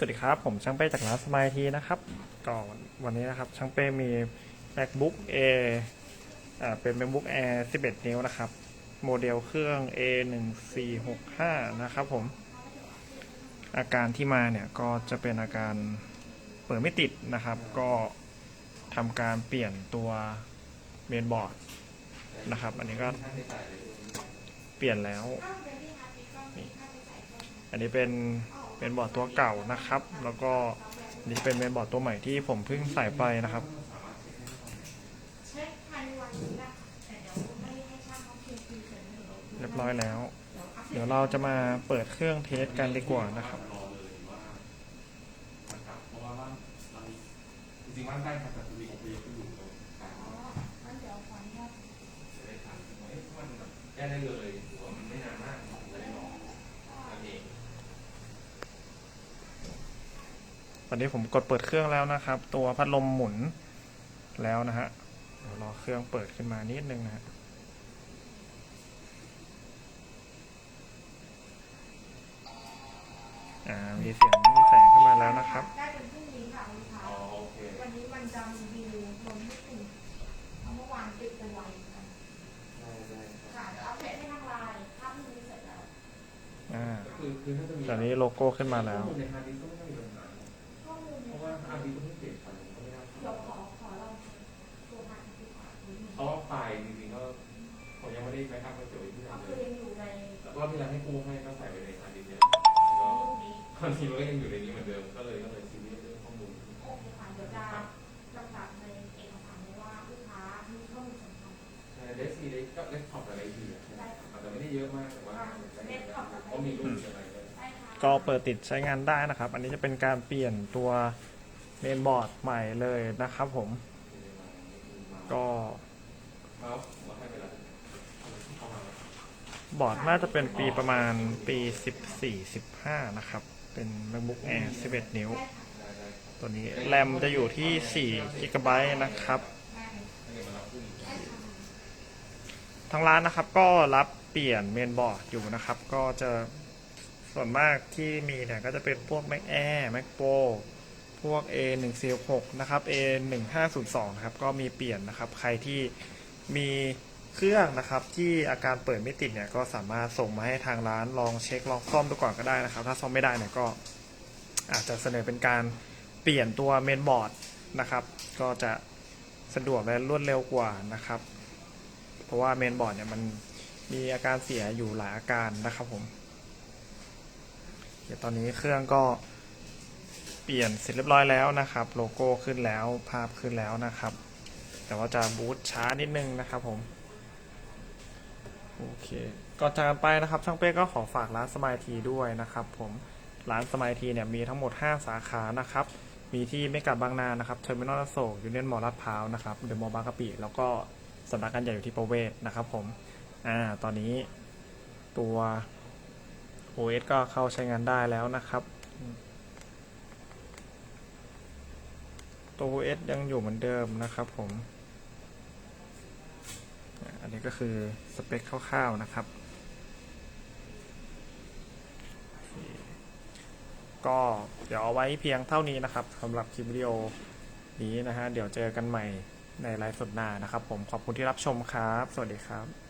สวัสดีครับ ผมช่างเป้จากร้านสมายทีนะครับก็วันนี้นะครับช่างเป้มี MacBook Air อ่าเป็น MacBook Air 11 นิ้วนะครับ โมเดลเครื่อง A 1 4 6 5นะครับผม อาการที่มาเนี่ยก็จะเป็นอาการเปิดไม่ติดนะครับ ก็ทำการเปลี่ยนตัวเมนบอร์ดนะครับ อันนี้ก็เปลี่ยนแล้วนี่อันนี้เป็น เมนบอร์ดตัวเก่านะครับ แล้วก็นนี้เป็นเมนบอร์ดตัวใหม่ที่ผมเพิ่งใส่ไปนะครับเรียบร้อยแล้ว เดี๋ยวเราจะมาเปิดเครื่องเทสกันดีกว่านะครับเพราะว่าบ้านเราจริงๆบ้านใกล้กับจัตุรีของพี่ก็อยู่ตรงกลางอ๋องั้นเดี๋ยวขออนุญาตเลยครับเฮ้ยมันแบบแก้ได้เลยถือว่ามันไม่นานมากผมจะได้ลองนั่นเอง ตอนนี้ผมกดเปิดเครื่องแล้วนะครับ ตัวพัดลมหมุนแล้วนะฮะเดี๋ยวรอเครื่องเปิดขึ้นมานิดนึงนะฮะอ่ามีเสียงมีแสงขึ้นมาแล้วนะครับได้เป็นพรุ่งนี้ค่ะลูกค้าอ๋อโอเควันนี้มันจะมีวิวลงไม่ถึงเพราะเมื่อวานติดไปไวเหมือนกันได้ได้ค่ะเดี๋ยวเอาเพจให้ทางไลน์ถ้าพรุ่งนี้เสร็จแล้วอ่าคือคือถ้าจะมีตอนนี้โลโก้ขึ้นมาแล้วาะว่าฮาร์ดดิสก์ก็เพิ่งเปลี่ยนไปก็ไม่ได้เดี๋ยวขอขอลองตัวพันดีกว่านิดนึงเพราะว่าไฟล์จริงๆก็ผมยังไม่ได้แบ็กอัพมาเก็บไว้ที่ไหนก็เลคือยยังอยู่ในแล้วก็ที่ร้านให้กู้ให้ก็ใส่ไว้ในฮาร์ดดิสก์เนี่ยก็รูปนี้คอนซีลก็ยังอยู่ในนี้เหมือนเดิมก็เลยก็เลยซีเรียสเรื่องข้อมูลโอเคค่ะเดี๋ยวจะจำกัดในเอกสารเลยว่าลูกค้ามีข้อมูลสำคัญเดสซีเดสก็เดสท็อปอะไรดีอะอาจจะไม่ได้เยอะมากแต่ว่าก็มีรูปอะไรก็ได้ค่ะ ก็เปิดติดใช้งานได้นะครับ อันนี้จะเป็นการเปลี่ยนตัว เมนบอร์ดใหม่เลยนะครับผม ก็บอร์ดน่าจะเป็นปีประมาณปี 14-15 นะครับ เป็น MacBook Air 11 นิ้วได้ได้ตัวนี้แรมจะอยู่ที่4 g b นะครับให้เงินมารับ ทางร้านนะครับก็รับเปลี่ยนเมนบอร์ดอยู่นะครับ ก็จะส่วนมากที่มีเนี่ยก็จะเป็นพวก Mac Air Mac Pro พวก A 1 4 6นะครับ A 1 5 0 2นะครับก็มีเปลี่ยนนะครับใครที่มีเครื่องนะครับที่อาการเปิดไม่ติดเนี่ยก็สามารถส่งมาให้ทางร้านลองเช็คลองซ่อมดูก่อนก็ได้นะครับ ถ้าซ่อมไม่ได้เนี่ยก็อาจจะเสนอเป็นการเปลี่ยนตัวเมนบอร์ดนะครับ ก็จะสะดวกและรวดเร็วกว่านะครับ เพราะว่าเมนบอร์ดเนี่ยมันมีอาการเสียอยู่หลายอาการนะครับผมเดี๋ยวตอนนี้เครื่องก็ เปลี่ยนเสร็จเรียบร้อยแล้วนะครับ โลโก้ขึ้นแล้วภาพขึ้นแล้วนะครับ แต่ว่าจะบูตช้านิดนึงนะครับผมโอเคก่อนจากกันไปนะครับ ช่างเป้ก็ขอฝากร้านสมายทีด้วยนะครับ ผมร้านสมายทีเนี่ยมีทั้งหมด 5 สาขานะครับ มีที่เมกาบางนานะครับเทอร์มินอลโศกยูเนียนมอลลาดพร้าวนะครับเดอะมอลล์บางกะปิแล้วก็สำนักงานใหญ่อยู่ที่ประเวศนะครับ ผมอ่าตอนนี้ตัว OS ก็เข้าใช้งานได้แล้วนะครับ ตัว S ยังอยู่เหมือนเดิมนะครับผม อันนี้ก็คือสเปคคร่าวๆนะครับ ก็เดี๋ยวเอาไว้เพียงเท่านี้นะครับสำหรับคลิปวิดีโอนี้นะฮะ เดี๋ยวเจอกันใหม่ในไลฟ์สดหน้านะครับผม ขอบคุณที่รับชมครับ สวัสดีครับ